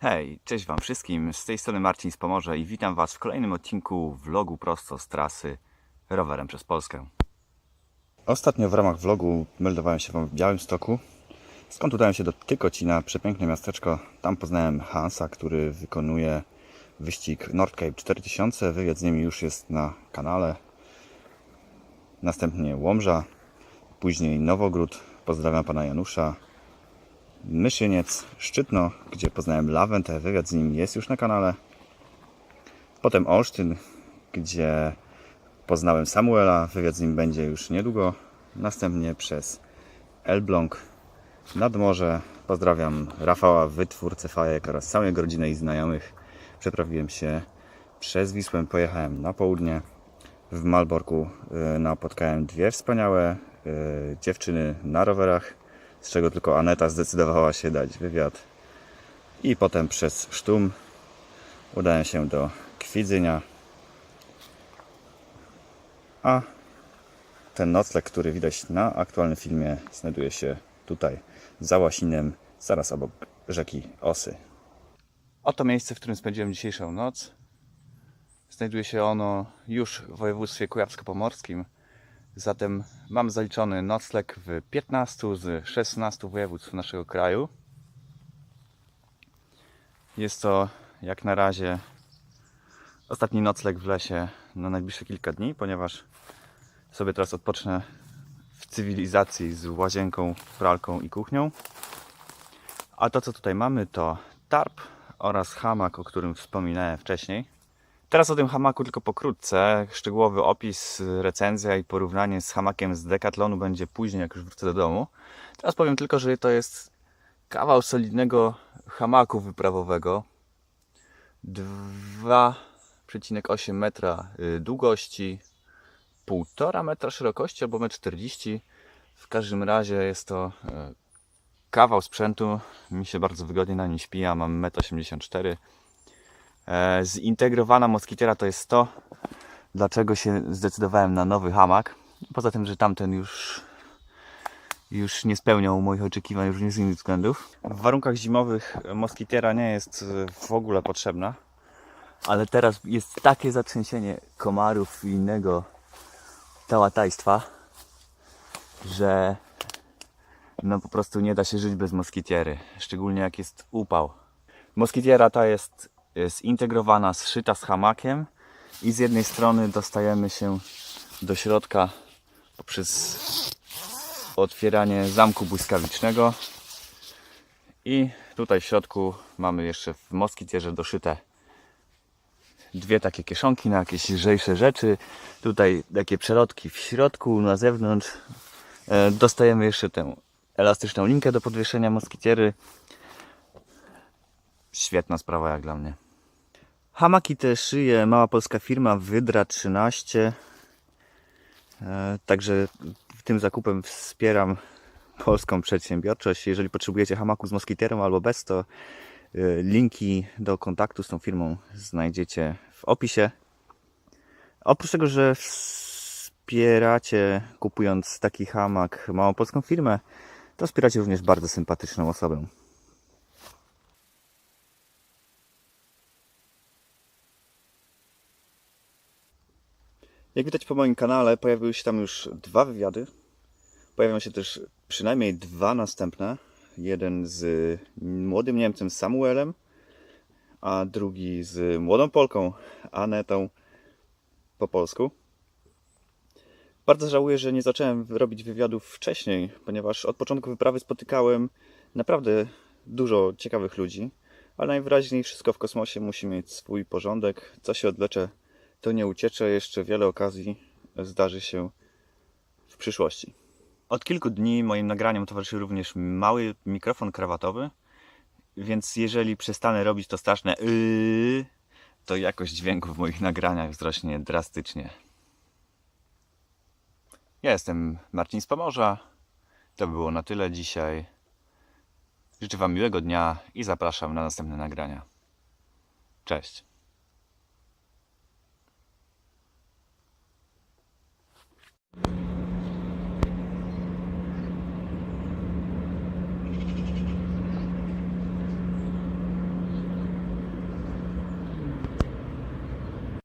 Hej, cześć Wam wszystkim, z tej strony Marcin z Pomorza i witam Was w kolejnym odcinku vlogu prosto z trasy rowerem przez Polskę. Ostatnio w ramach vlogu meldowałem się Wam w Białymstoku, skąd udałem się do Tykocina, przepiękne miasteczko. Tam poznałem Hansa, który wykonuje wyścig Nordcape 4000, wywiad z nimi już jest na kanale. Następnie Łomża, później Nowogród, pozdrawiam Pana Janusza, Myszyniec, Szczytno, gdzie poznałem Lawentę, wywiad z nim jest już na kanale. Potem Olsztyn, gdzie poznałem Samuela, wywiad z nim będzie już niedługo. Następnie przez Elbląg, nad morze. Pozdrawiam Rafała, wytwórcę fajek oraz całą jego rodzinę i znajomych. Przeprawiłem się przez Wisłę, pojechałem na południe. W Malborku y, napotkałem dwie wspaniałe y, dziewczyny na rowerach z czego tylko Aneta zdecydowała się dać wywiad. I potem przez Sztum udałem się do Kwidzynia. A ten nocleg, który widać na aktualnym filmie, znajduje się tutaj za Łasinem, zaraz obok rzeki Osy. Oto miejsce, w którym spędziłem dzisiejszą noc. Znajduje się ono już w województwie kujawsko-pomorskim. Zatem mam zaliczony nocleg w 15 z 16 województw naszego kraju. Jest to jak na razie ostatni nocleg w lesie na najbliższe kilka dni, ponieważ sobie teraz odpocznę w cywilizacji z łazienką, pralką i kuchnią. A to co tutaj mamy to tarp oraz hamak, o którym wspominałem wcześniej. Teraz o tym hamaku tylko pokrótce. Szczegółowy opis, recenzja i porównanie z hamakiem z Decathlonu będzie później, jak już wrócę do domu. Teraz powiem tylko, że to jest kawał solidnego hamaku wyprawowego. 2,8 metra y, długości, 1,5 metra szerokości albo 1,40 m. W każdym razie jest to y, kawał sprzętu. Mi się bardzo wygodnie na nim śpi, ja mam 1,84 m. E, zintegrowana moskitiera to jest to, dlaczego się zdecydowałem na nowy hamak. Poza tym, że tamten już, już nie spełniał moich oczekiwań różnych z innych względów. W warunkach zimowych moskitiera nie jest w ogóle potrzebna, ale teraz jest takie zatrzęsienie komarów i innego tałatajstwa, że no po prostu nie da się żyć bez moskitiery, szczególnie jak jest upał. Moskitiera ta jest zintegrowana, zszyta z hamakiem i z jednej strony dostajemy się do środka poprzez otwieranie zamku błyskawicznego. I tutaj w środku mamy jeszcze w moskitierze doszyte dwie takie kieszonki na jakieś lżejsze rzeczy. Tutaj takie przelotki w środku, na zewnątrz. E, dostajemy jeszcze tę elastyczną linkę do podwieszenia moskitiery świetna sprawa jak dla mnie Hamaki te szyje mała polska firma Wydra 13. E, także tym zakupem wspieram polską przedsiębiorczość. Jeżeli potrzebujecie hamaku z moskiterem albo bez, to e, linki do kontaktu z tą firmą znajdziecie w opisie. Oprócz tego, że wspieracie kupując taki hamak małą polską firmę, to wspieracie również bardzo sympatyczną osobę. Jak widać po moim kanale, pojawiły się tam już dwa wywiady. Pojawią się też przynajmniej dwa następne. Jeden z młodym Niemcem Samuelem, a drugi z młodą Polką Anetą po polsku. Bardzo żałuję, że nie zacząłem robić wywiadów wcześniej, ponieważ od początku wyprawy spotykałem naprawdę dużo ciekawych ludzi, ale najwyraźniej wszystko w kosmosie musi mieć swój porządek. Co się odlecze to nie uciecze. Jeszcze wiele okazji zdarzy się w przyszłości. Od kilku dni moim nagraniom towarzyszy również mały mikrofon krawatowy, więc jeżeli przestanę robić to straszne yy, to jakość dźwięku w moich nagraniach wzrośnie drastycznie. Ja jestem Marcin z Pomorza. To by było na tyle dzisiaj. Życzę Wam miłego dnia i zapraszam na następne nagrania. Cześć.